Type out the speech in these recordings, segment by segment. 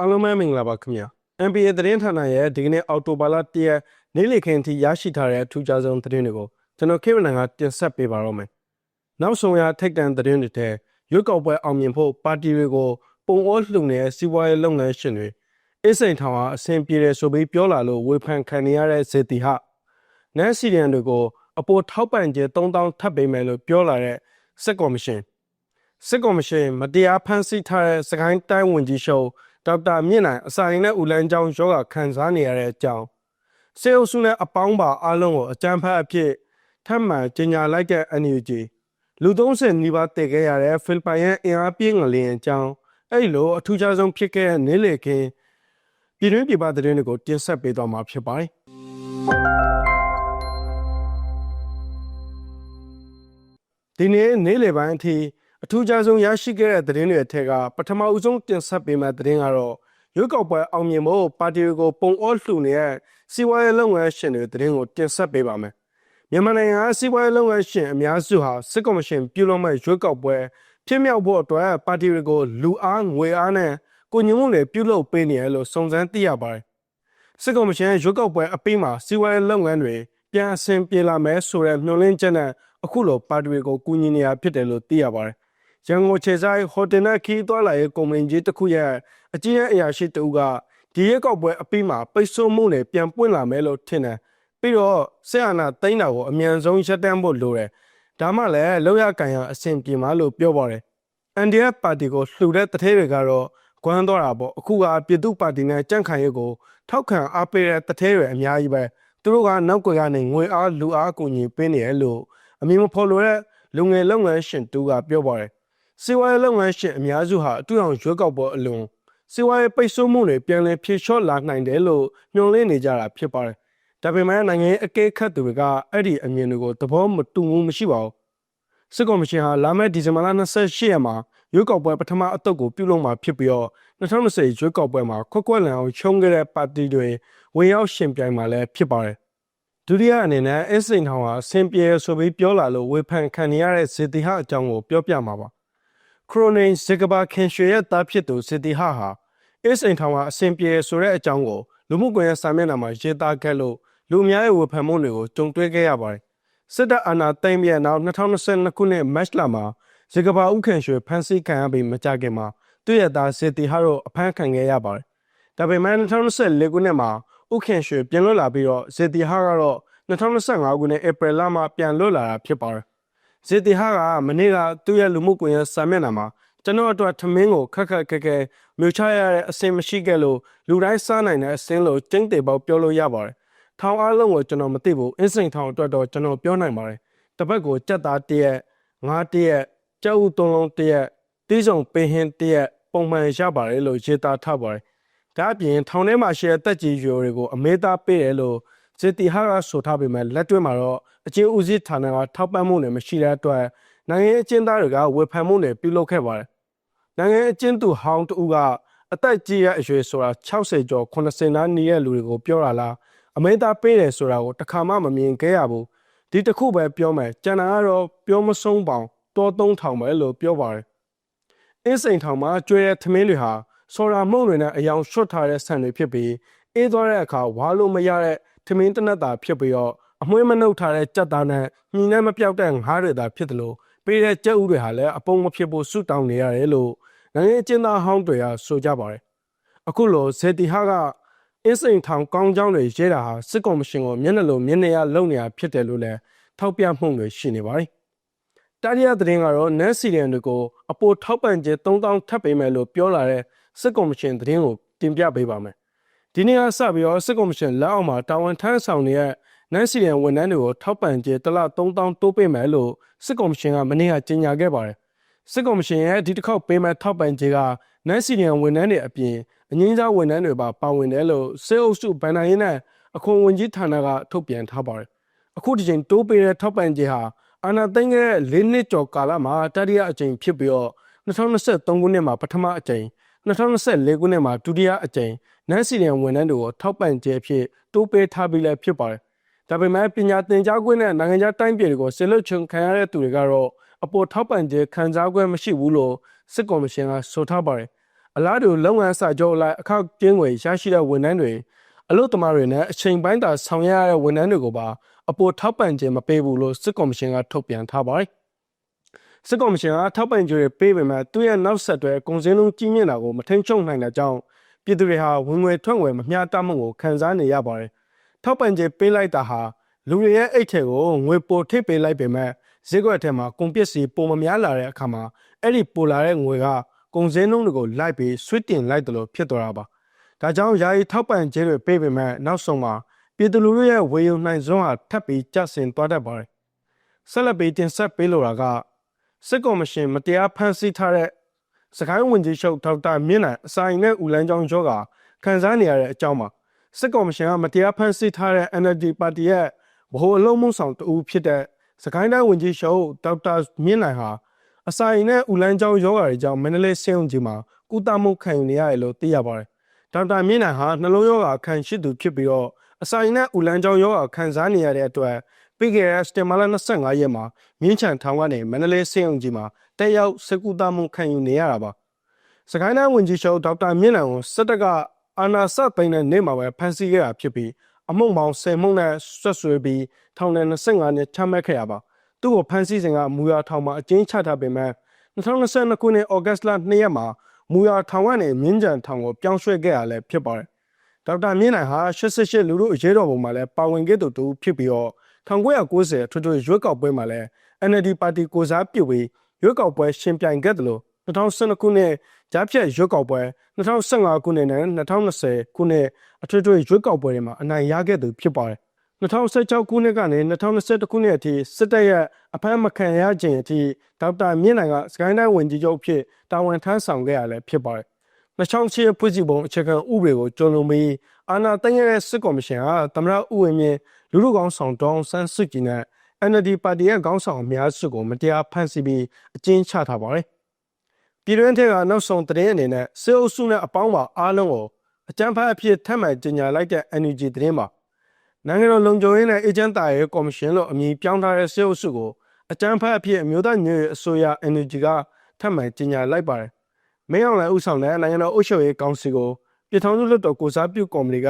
အားလုံးပဲမင်္ဂလာပါခင်ဗျာ NBA သတင်းဌာနရဲ့ဒီကနေ့အော်တိုဘာလ1ရက်နေ့လည်ခင်းအထိရရှိထားတဲ့ထူးခြားဆုံးသတင်းတွေကိုကျွန်တော်ခေဗနန်ကတင်ဆက်ပေးပါတော့မယ်နောက်ဆုံးရထိတ်တန့်သတင်းတွေထဲရွေးကောက်ပွဲအောင်မြင်ဖို့ပါတီတွေကိုပုံအောလှုံနေတဲ့စီးပွားရေးလုပ်ငန်းရှင်တွေအစိန်ထောင်ဟာအဆင်ပြေတယ်ဆိုပြီးပြောလာလို့ဝေဖန်ခံနေရတဲ့ဇေတီဟနန်စီရန်တွေကိုအပေါ်ထောက်ပံ့ကြေး3000ထပ်ပေးမယ်လို့ပြောလာတဲ့စစ်ကော်မရှင်စစ်ကော်မရှင်မတရားဖမ်းဆီးထားတဲ့စကိုင်းတိုင်းဝန်ကြီးချုပ် ဒေါက်တာမြင့်နိုင်အစာရင်နဲ့ဦးလန်းကျောင်းယောဂခံစားနေရတဲ့အကြောင်းစေအုပ်စုနဲ့အပေါင်းပါအားလုံးကိုအကြမ်းဖက်အဖြစ်ထပ်မံကြေညာလိုက်တဲ့ NUG လူ30နီးပါးတည်ခဲ့ရတဲ့ဖိလစ်ပိုင်ရဲ့အင်အားပြင်းငလျင်အကြောင်းအဲ့လိုအထူးခြားဆုံးဖြစ်ခဲ့တဲ့နေ့လေခင်းပြည်တွင်းပြည်ပသတင်းတွေကိုတင်ဆက်ပေးသွားမှာဖြစ်ပါတယ်ဒီနေ့နေ့လယ်ပိုင်းအထိ အထူးခြားဆုံးရရှိခဲ့တဲ့သတင်းတွေအထက်ကပထမဦးဆုံးတင်ဆက်ပေးမယ့်သတင်းကတော့ရွေးကောက်ပွဲအောင်မြင်ဖို့ပါတီတွေကိုပုံအောလှူနေတဲ့စီးပွားရေးလုပ်ငန်းရှင်တွေသတင်းကိုတင်ဆက်ပေးပါမယ်။မြန်မာနိုင်ငံကစီးပွားရေးလုပ်ငန်းရှင်အများစုဟာစစ်ကော်မရှင်ပြုလုပ်မဲ့ရွေးကောက်ပွဲဖြစ်မြောက်ဖို့အတွက်ပါတီတွေကိုလူအားငွေအားနဲ့ကိုညွန့်မှုတွေပြုလုပ်ပေးနေရလို့စုံစမ်းသိရပါတယ်။စစ်ကော်မရှင်ရွေးကောက်ပွဲအပြီးမှာစီးပွားရေးလုပ်ငန်းတွေပြန်အဆင်ပြေလာမယ်ဆိုတဲ့မျှော်လင့်ချက်နဲ့အခုလိုပါတီတွေကိုကူညီနေရဖြစ်တယ်လို့သိရပါတယ်။ ရန်ကုန်ခြေဆိုင်ဟိုတယ်နဲ့ခီးသွွာလာရေးကုမ္ပဏီကြီးတစ်ခုရဲ့အကြီးအကဲအရာရှိတဦးကဒီရက်ကောက်ပွဲအပြီးမှာပိတ်ဆို့မှုတွေပြန်ပွင့်လာမယ်လို့ထင်တယ်။ပြီးတော့ဆက်အာဏာသိမ်းတာကိုအမြန်ဆုံးရပ်တန့်ဖို့လိုတယ်။ဒါမှလည်းလောက်ရကန်ရအဆင်ပြေမှာလို့ပြောပါတယ်။ NDF ပါတီကိုလှူတဲ့တထဲတွေကတော့ကွမ်းတော့တာပေါ့အခုကပြည်သူ့ပါတီနဲ့ကြန့်ခိုင်ရေးကိုထောက်ခံအားပေးတဲ့တထဲတွေအများကြီးပဲသူတို့ကနောက်ွယ်ကနေငွေအားလူအားကူညီပေးနေတယ်လို့အမည်မဖော်လို့တဲ့လူငယ်လုပ်ငန်းရှင်တူကပြောပါတယ် စီဝါရေးလုပ်ငန်းရှင်အများစုဟာအတူအောင်ရွေးကောက်ပွဲအလွန်စီဝါရေးပိတ်ဆို့မှုတွေပြန်လည်ဖြေလျှော့လာနိုင်တယ်လို့ညွှန်လင်းနေကြတာဖြစ်ပါတယ်ဒါပေမဲ့နိုင်ငံရေးအကဲခတ်သူတွေကအဲ့ဒီအမြင်တွေကိုသဘောမတူမှုမရှိပါဘူးစစ်ကော်မရှင်ဟာလာမယ့်ဒီဇင်ဘာလ28ရက်မှာရွေးကောက်ပွဲပထမအတုပ်ကိုပြုလုပ်မှာဖြစ်ပြီးတော့2020ရွေးကောက်ပွဲမှာခွက်ကွက်လန်အောင်ချုံခဲ့တဲ့ပါတီတွေဝင်ရောက်ရှင်ပြိုင်မှာလည်းဖြစ်ပါတယ်ဒုတိယအနေနဲ့အစိန်ထောင်ဟာဆင်ပြေဆိုပြီးပြောလာလို့ဝေဖန်ခံနေရတဲ့ဇေတီဟအကြောင်းကိုပြောပြမှာပါ ခရိုနိန်ဇေကဘာခင်ရွှေရဲ့သားဖြစ်သူဇေတီဟဟာအစိန်ထောင်ဟာအဆင်ပြေဆိုတဲ့အကြောင်းကိုလူမှုကွန်ရက်စာမျက်နှာမှာရေးသားခဲ့လို့လူအများရဲ့ဝေဖန်မှုတွေကိုကြုံတွေ့ခဲ့ရပါတယ်စစ်တပ်အာဏာသိမ်းပြီးနောက်2022ခုနှစ်မတ်လမှာဇေကဘာဥခင်ရွှေဖမ်းဆီးခံရပြီးမကြခင်မှာသူ့ရဲ့သားဇေတီဟတို့အဖမ်းခံခဲ့ရပါတယ်ဒါပေမဲ့2024ခုနှစ်မှာဥခင်ရွှေပြန်လွတ်လာပြီးတော့ဇေတီဟာကတော့2025ခုနှစ်ဧပြီလမှာပြန်လွတ်လာတာဖြစ်ပါတယ်။ ဇေတီဟာကမနေ့ကသူ့ရဲ့လူမှုကွန်ရက်စာမျက်နှာမှာကျွန်တော်အတွက်ထမင်းကိုခက်ခက်ခဲခဲမြို့ချရတဲ့အဆင်မရှိခဲ့လို့လူတိုင်းစားနိုင်တဲ့အဆင်းလို့ကျင်းတေပေါက်ပြောလို့ရပါတယ်။ထောင်အားလုံးကိုကျွန်တော်မသိဘူးအင်းစိန်ထောင်အတွက်တော့ကျွန်တော်ပြောနိုင်ပါတယ်။တစ်ပတ်ကိုကြက်သားတရက်ငါးတရက်ကြောက်ဥသုံးလုံးတရက်တီးစုံပင်ဟင်းတရက်ပုံမှန်ရပါတယ်လို့ရေးသားထားပါတယ်။ဒါအပြင်ထောင်ထဲမှာရှိတဲ့တက်ကြီးရွယ်တွေကိုအမေးသားပေးတယ်လို့ ဇေတီဟာကဆိုထားပေမဲ့လက်တွေ့မှာတော့အချင်းဦးစီးဌာနကထောက်ပံ့မှုတွေမရှိတဲ့အတွက်နိုင်ငံအကျဉ်းသားတွေကဝေဖန်မှုတွေပြုလုပ်ခဲ့ပါတယ်။နိုင်ငံအကျဉ်းသူဟောင်းတူကအသက်ကြီးရဲ့အရွယ်ဆိုတာ60ကျော်80နားနေရဲ့လူတွေကိုပြောတာလားအမေးသားပေးတယ်ဆိုတာကိုတခါမှမမြင်ခဲ့ရဘူး။ဒီတစ်ခုပဲပြောမယ်ကျန်တာကတော့ပြောမဆုံးပေါင်တောသုံးထောင်ပဲလို့ပြောပါတယ်။အင်းစိန်ထောင်မှာကျွဲတဲ့သမင်းတွေဟာဆော်ရာမှုန့်တွေနဲ့အယောင်ရွှတ်ထားတဲ့ဆန်တွေဖြစ်ပြီးအေးသွားတဲ့အခါဝါလို့မရတဲ့ ထမင်းတနက်တာဖြစ်ပြီးတော့အမွှေးမနှုတ်ထားတဲ့ကြက်သားနဲ့ညီနဲ့မပြောက်တဲ့ငါးတွေသာဖြစ်တယ်လို့ပေးတဲ့ကြက်ဥတွေဟာလည်းအပုံမဖြစ်ဖို့ဆုတောင်းနေရတယ်လို့နိုင်ငံအကျဉ်းသားဟောင်းတွေကဆိုကြပါတယ်အခုလိုဇေတီဟာကအင်းစိန်ထောင်ကောင်းကြောင်းတွေရဲတာဟာစစ်ကော်မရှင်ကိုမျက်နှာလိုမျက်နှာရလုံနေတာဖြစ်တယ်လို့လည်းထောက်ပြမှုတွေရှိနေပါတယ်တာရီယာသတင်းကတော့နက်စီရန်တွေကိုအပိုထောက်ပံ့ခြင်း3000ထပ်ပေးမယ်လို့ပြောလာတဲ့စစ်ကော်မရှင်သတင်းကိုတင်ပြပေးပါမယ် ဒီနေ့ကစပြီးတော့စစ်ကော်မရှင်လက်အောက်မှာတာဝန်ထမ်းဆောင်နေတဲ့နိုင်စီရန်ဝန်ထမ်းတွေကိုထောက်ပံ့ကြေးတစ်လ3000တိုးပေးမယ်လို့စစ်ကော်မရှင်ကမနေ့ကကြေညာခဲ့ပါတယ်စစ်ကော်မရှင်ရဲ့ဒီတစ်ခေါက်ပေးမဲ့ထောက်ပံ့ကြေးကနိုင်စီရန်ဝန်ထမ်းတွေအပြင်အငင်းစားဝန်ထမ်းတွေပါပါဝင်တယ်လို့စေအုပ်စုဗန်နိုင်ရင်းနဲ့အခွန်ဝန်ကြီးဌာနကထုတ်ပြန်ထားပါတယ်အခုဒီချိန်တိုးပေးတဲ့ထောက်ပံ့ကြေးဟာအာဏာသိမ်းခဲ့တဲ့၄နှစ်ကျော်ကာလမှာတတိယအကြိမ်ဖြစ်ပြီးတော့2023ခုနှစ်မှာပထမအကြိမ်2024ခုနှစ်မှာဒုတိယအကြိမ် နန်းစီရန်ဝန်ထမ်းတွေကိုထောက်ပံ့ကြေးဖြစ်တိုးပေးထားပြီးလည်းဖြစ်ပါတယ်။ဒါပေမဲ့ပညာသင်ကြားခွင့်နဲ့နိုင်ငံခြားတိုင်းပြည်တွေကိုဆက်လွတ်ချွန်ခံရတဲ့သူတွေကတော့အပေါ်ထောက်ပံ့ကြေးခံစား권မရှိဘူးလို့စစ်ကော်မရှင်ကဆိုထားပါတယ်။အလားတူလုပ်ငန်းစာချုပ်အလိုက်အခက်ကျင်းငွေရရှိတဲ့ဝန်ထမ်းတွေအလို့တမားတွေနဲ့အချိန်ပိုင်းသာဆောင်ရွက်ရတဲ့ဝန်ထမ်းတွေကိုပါအပေါ်ထောက်ပံ့ခြင်းမပေးဘူးလို့စစ်ကော်မရှင်ကထုတ်ပြန်ထားပါတယ်။စစ်ကော်မရှင်ကထောက်ပံ့ကြေးတွေပေးပေမဲ့သူ့ရဲ့နောက်ဆက်တွဲကုန်စည်နှုန်းကြီးမြင့်တာကိုမထိန်ချုပ်နိုင်တဲ့ကြောင်း ပြည်သူတွေဟာဝင်ငွေထွက်ငွေမမျှတမှုကိုခံစားနေရပါတယ်။ထောက်ပံ့ကြေးပေးလိုက်တာဟာလူတွေရဲ့အိတ်ထဲကိုငွေပိုထိပ်ပေးလိုက်ပေမဲ့ဈေးကွက်ထဲမှာကုန်ပစ္စည်းပုံမများလာတဲ့အခါမှာအဲ့ဒီပိုလာတဲ့ငွေကကုန်စည်နှုန်းတွေကိုလိုက်ပြီးဆွတ်တင်လိုက်တယ်လို့ဖြစ်သွားတာပါ။ဒါကြောင့်ယာယီထောက်ပံ့ကြေးတွေပေးပေမဲ့နောက်ဆုံးမှာပြည်သူလူထုရဲ့ဝေယုံနိုင်စွမ်းဟာထပ်ပြီးကျဆင်းသွားတတ်ပါတယ်။ဆက်လက်ပြီးတင်ဆက်ပေးလိုတာကစစ်ကော်မရှင်မတရားဖမ်းဆီးထားတဲ့ စကိုင်းဝင်ကြီးချုပ်ဒေါက်တာမြင့်နိုင်အဆိုင်နဲ့ဦးလန်းချောင်းကျော်ကခန်းစားနေရတဲ့အကြောင်းမှာစစ်ကော်မရှင်ကမတရားဖမ်းဆီးထားတဲ့ NLD ပါတီရဲ့ဗဟိုအလုံးမှုဆောင်တဦးဖြစ်တဲ့စကိုင်းတိုင်းဝင်ကြီးချုပ်ဒေါက်တာမြင့်နိုင်ဟာအဆိုင်နဲ့ဦးလန်းချောင်းယောဂါတွေကြောင့်မန္တလေးဆေးရုံကြီးမှာကုသမှုခံယူနေရတယ်လို့သိရပါတယ်။ဒေါက်တာမြင့်နိုင်ဟာနှလုံးယောဂါခံရှိသူဖြစ်ပြီးတော့အဆိုင်နဲ့ဦးလန်းချောင်းယောဂါခံစားနေရတဲ့အတွက် ပြီးခဲ့တဲ့စတင်မာလာ25ရက်မှာမြင်းချံထောင်ကနေမန္တလေးဆေးရုံကြီးမှာတက်ရောက်စကူတာမှုခံယူနေရတာပါ။စကိုင်းတိုင်းဝန်ကြီးချုပ်ဒေါက်တာမြင့်နိုင်ကိုစစ်တပ်ကအာဏာစသိမ်းတဲ့နေ့မှာပဲဖမ်းဆီးခဲ့တာဖြစ်ပြီးအမှုန့်ပေါင်း10မှုနဲ့ဆွတ်ဆွေပြီးထောင်နဲ့25နှစ်ချမှတ်ခဲ့ရပါသူ့ကိုဖမ်းဆီးစဉ်ကမူရထောင်မှာအကျဉ်းချထားပေမဲ့2022ခုနှစ်ဩဂတ်လ2ရက်မှာမူရထောင်ကနေမြင်းကြံထောင်ကိုပြောင်းရွှေ့ခဲ့ရလဲဖြစ်ပါတယ်ဒေါက်တာမြင့်နိုင်ဟာ88လူလူအရေးတော်ပုံမှာလဲပါဝင်ခဲ့သူတူဖြစ်ပြီးတော့ 1990အထွေထွေရွေးကောက်ပွဲမှာလဲ NLD ပါတီကိုစားပြုပြီးရွေးကောက်ပွဲရှင်ပြိုင်ခဲ့တယ်လို့2012ခုနှစ်ကြားဖြတ်ရွေးကောက်ပွဲ2015ခုနှစ်နဲ့2020ခုနှစ်အထွေထွေရွေးကောက်ပွဲတွေမှာအနိုင်ရခဲ့သူဖြစ်ပါတယ်2016ခုနှစ်ကနေ2021ခုနှစ်အထိစစ်တပ်ရဲ့အဖမ်းမခံရခြင်းအထိဒေါက်တာမြင့်နိုင်ကစကိုင်းတိုင်းဝန်ကြီးချုပ်ဖြစ်တာဝန်ထမ်းဆောင်ခဲ့ရလဲဖြစ်ပါတယ်2008ဖွဲ့စည်းပုံအခြေခံဥပဒေကိုကျော်လွန်ပြီး အာဏာသိမ်းရတဲ့စစ်ကော်မရှင်ကသမရဥဝင်းမြင့်လူလူကောင်းဆောင်တောင်းဆန်းစုကြည်နဲ့ NLD ပါတီရဲ့ခေါင်းဆောင်အများစုကိုမတရားဖမ်းဆီးပြီးအကျဉ်းချထားပါတယ်။ပြည်တွင်းထက်ကနောက်ဆုံးသတင်းအနေနဲ့စစ်အုပ်စုနဲ့အပေါင်းပါအားလုံးကိုအကြမ်းဖက်အဖြစ်ထပ်မံကြေညာလိုက်တဲ့ NUG သတင်းမှာနိုင်ငံတော်လုံခြုံရေးနဲ့အေဂျင့်တာရဲ့ကော်မရှင်လို့အမည်ပြောင်းထားတဲ့စစ်အုပ်စုကိုအကြမ်းဖက်အဖြစ်အမျိုးသားညွတ်ရေးအစိုးရ NUG ကထပ်မံကြေညာလိုက်ပါတယ်။မင်းအောင်လှိုင်ဦးဆောင်တဲ့နိုင်ငံတော်အုပ်ချုပ်ရေးကောင်စီကို ပြည်ထောင်စုလွှတ်တော်ကိုစားပြုကော်မတီက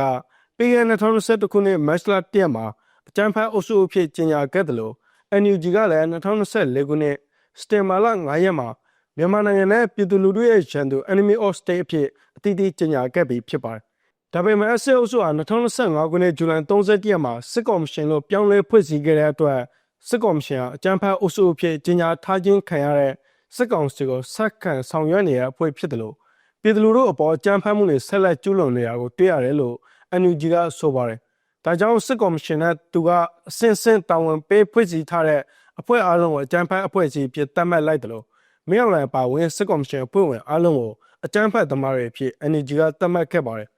ပြည်ခဲ့2021ခုနှစ်မတ်လ1ရက်မှာအကြမ်းဖက်အုပ်စုအဖြစ်ကြေညာခဲ့တယ်လို့ NUG ကလည်း2024ခုနှစ်စတင်မာလ9ရက်မှာမြန်မာနိုင်ငံနဲ့ပြည်သူလူထုရဲ့ရန်သူ enemy of state အဖြစ်အတိအကျကြေညာခဲ့ပြီးဖြစ်ပါတယ်။ဒါပေမဲ့အစစ်အုပ်စုဟာ2025ခုနှစ်ဇူလိုင်30ရက်မှာစစ်ကော်မရှင်လို့ပြောင်းလဲဖွဲ့စည်းခဲ့တဲ့အတွက်စစ်ကော်မရှင်ဟာအကြမ်းဖက်အုပ်စုအဖြစ်ကြေညာထားခြင်းခံရတဲ့စစ်ကောင်စီကိုဆက်ခံဆောင်ရွက်နေတဲ့အဖွဲ့ဖြစ်တယ်လို့ ပြည်သူလူထုအပေါ်အကြမ်းဖက်မှုတွေဆက်လက်ကျူးလွန်နေတာကိုတွေ့ရတယ်လို့ NUG ကဆိုပါတယ်ဒါကြောင့်စစ်ကော်မရှင်နဲ့သူကအစင်စင်တာဝန်ပေးဖွဲ့စည်းထားတဲ့အဖွဲ့အားလုံးကိုအကြမ်းဖက်အဖွဲ့အစည်းဖြစ်သတ်မှတ်လိုက်တယ်လို့မင်းအောင်လှိုင်ပါဝင်စစ်ကော်မရှင်အဖွဲ့ဝင်အားလုံးကိုအကြမ်းဖက်သမားတွေဖြစ် NUG ကသတ်မှတ်ခဲ့ပါတယ်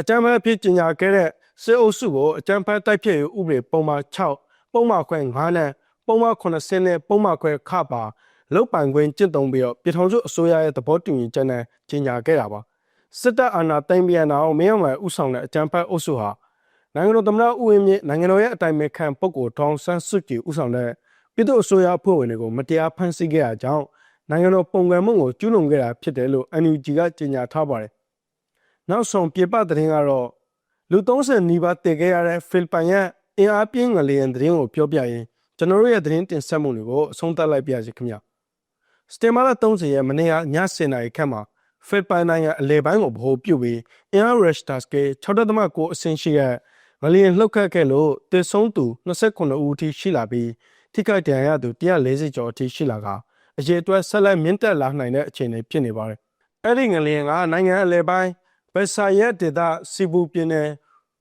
အကြမ်းဖက်ဖြစ်ကြီးညာခဲ့တဲ့စစ်အုပ်စုကိုအကြမ်းဖက်တိုက်ဖျက်ရေးဥပဒေပုံမှန်6ပုံမှန်ခွဲ9နဲ့ပုံမှန်80နဲ့ပုံမှန်ခွဲခပါ လုတ်ပိုင်ခွင့်ကျင့်သုံးပြီးတော့ပြည်ထောင်စုအစိုးရရဲ့သဘောတူညီချက်နဲ့ကြီးညာခဲ့တာပါစစ်တပ်အာဏာသိမ်းပြီးနောက်မင်းအောင်လှိုင်ဥဆောင်တဲ့အကြမ်းဖက်အုပ်စုဟာနိုင်ငံတော်သမ္မတဦးဝင်းမြင့်နိုင်ငံတော်ရဲ့အတိုင်ပင်ခံပုဂ္ဂိုလ်ထောင်ဆန်းစုကြည်ဦးဆောင်တဲ့ပြည်သူ့အစိုးရအဖွဲ့ဝင်တွေကိုမတရားဖမ်းဆီးခဲ့တာကြောင့်နိုင်ငံတော်ပုံကံမှုကိုကျူးလွန်ခဲ့တာဖြစ်တယ်လို့ NUG ကကြေညာထားပါတယ်။နောက်ဆုံးပြပသတင်းကတော့လူ30နီးပါးတည်ခဲ့ရတဲ့ဖိလစ်ပိုင်ရဲ့အင်အားပြင်းငလျင်သတင်းကိုပြောပြရင်ကျွန်တော်တို့ရဲ့သတင်းတင်ဆက်မှုတွေကိုအဆုံးသတ်လိုက်ပါရစေခင်ဗျာ။ စတေမာလာ30ရဲ့မနေ့ကည7:00နာရီခန့်မှာဖိလစ်ပိုင်နိုင်ငံအလဲပိုင်းကိုဗဟိုပြုပြီးအင်အားရက်စတာစကေ6.9အဆင့်ရှိတဲ့ငလျင်လှုပ်ခတ်ခဲ့လို့တည်ဆုံးသူ29ဦးအထိရှိလာပြီးထိခိုက်ဒဏ်ရာရသူ140ကျော်အထိရှိလာကအရေးအတွက်ဆက်လက်မြင့်တက်လာနိုင်တဲ့အခြေအနေဖြစ်နေပါတယ်။အဲ့ဒီငလျင်ကနိုင်ငံအလဲပိုင်းဘက်ဆာရက်ဒေသစီဘူပြည်နယ်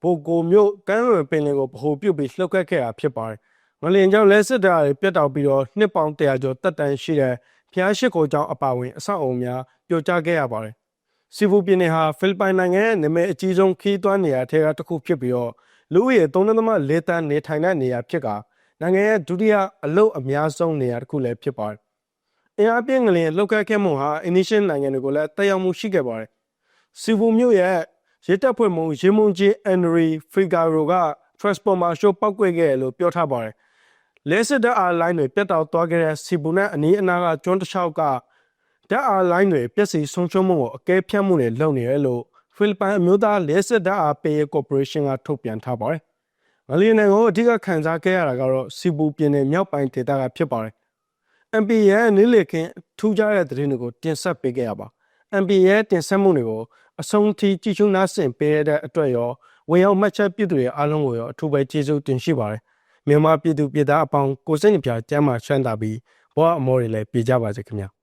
ဘိုကိုမြို့ကမ်းလွန်ပင်လယ်ကိုဗဟိုပြုပြီးလှုပ်ခတ်ခဲ့တာဖြစ်ပါတယ်။ငလျင်ကြောင့်လဲစစ်တာတွေပြတ်တောက်ပြီးတော့နှစ်ပေါင်း100ကျော်တက်တန်ရှိတဲ့ ဖျားရှိခိုကျောင်းအပါဝင်အဆောက်အုံများပြိုကျခဲ့ရပါတယ်။စီဘူပြည်နယ်ဟာဖိလစ်ပိုင်နိုင်ငံရဲ့နာမည်အကြီးဆုံးခီးသွွားနေရာထဲကတစ်ခုဖြစ်ပြီးတော့လူဦးရေ3.4တန်းနေထိုင်တဲ့နေရာဖြစ်ကနိုင်ငံရဲ့ဒုတိယအလုတ်အများဆုံးနေရာတစ်ခုလည်းဖြစ်ပါတယ်။အင်အားပြင်းငလျင်လောက်ခဲ့မှုဟာအင်နီရှင်းနိုင်ငံတွေကိုလည်းတက်ရောက်မှုရှိခဲ့ပါတယ်။စီဘူမြို့ရဲ့ရဲတပ်ဖွဲ့မှူးရေမုန်ဂျီအန်နရီဖီဂါရိုက transformer show ပောက်ကွက်ခဲ့လို့ပြောထားပါတယ်။ လဲစစ်တပ်အားလိုင်းတွေပြတ်တောက်သွားခဲ့တဲ့စီဘူနဲ့အနီးအနားကကျွန်းတစ်လျှောက်ကဓာတ်အားလိုင်းတွေပျက်စီးဆုံးရှုံးမှုကိုအကဲဖြတ်မှုတွေလုပ်နေတယ်လို့ဖိလစ်ပိုင်အမျိုးသားလက်စစ်ဓာတ်အားပေးရေးကော်ပိုရေးရှင်းကထုတ်ပြန်ထားပါတယ်။မလီနိုင်ငံကိုအဓိကခံစားခဲ့ရတာကတော့စီပူပြည်နယ်မြောက်ပိုင်းဒေသကဖြစ်ပါတယ်။ MP ရဲ့နေ့လေခင်းထူးခြားတဲ့သတင်းတွေကိုတင်ဆက်ပေးခဲ့ရပါ။ MP ရဲ့တင်ဆက်မှုတွေကိုအဆုံးထိကြည့်ရှုနားဆင်ပေးရတဲ့အတွက်ရောဝင်ရောက်မှတ်ချက်ပြုသူတွေအားလုံးကိုရောအထူးပဲကျေးဇူးတင်ရှိပါတယ်။ မြန်မာပြည်သူပြည်သားအပေါင်းကိုစိတ်နှပြကျမ်းမာချမ်းသာပြီးဘဝအမောတွေလည်းပြည့်ကြပါစေခင်ဗျာ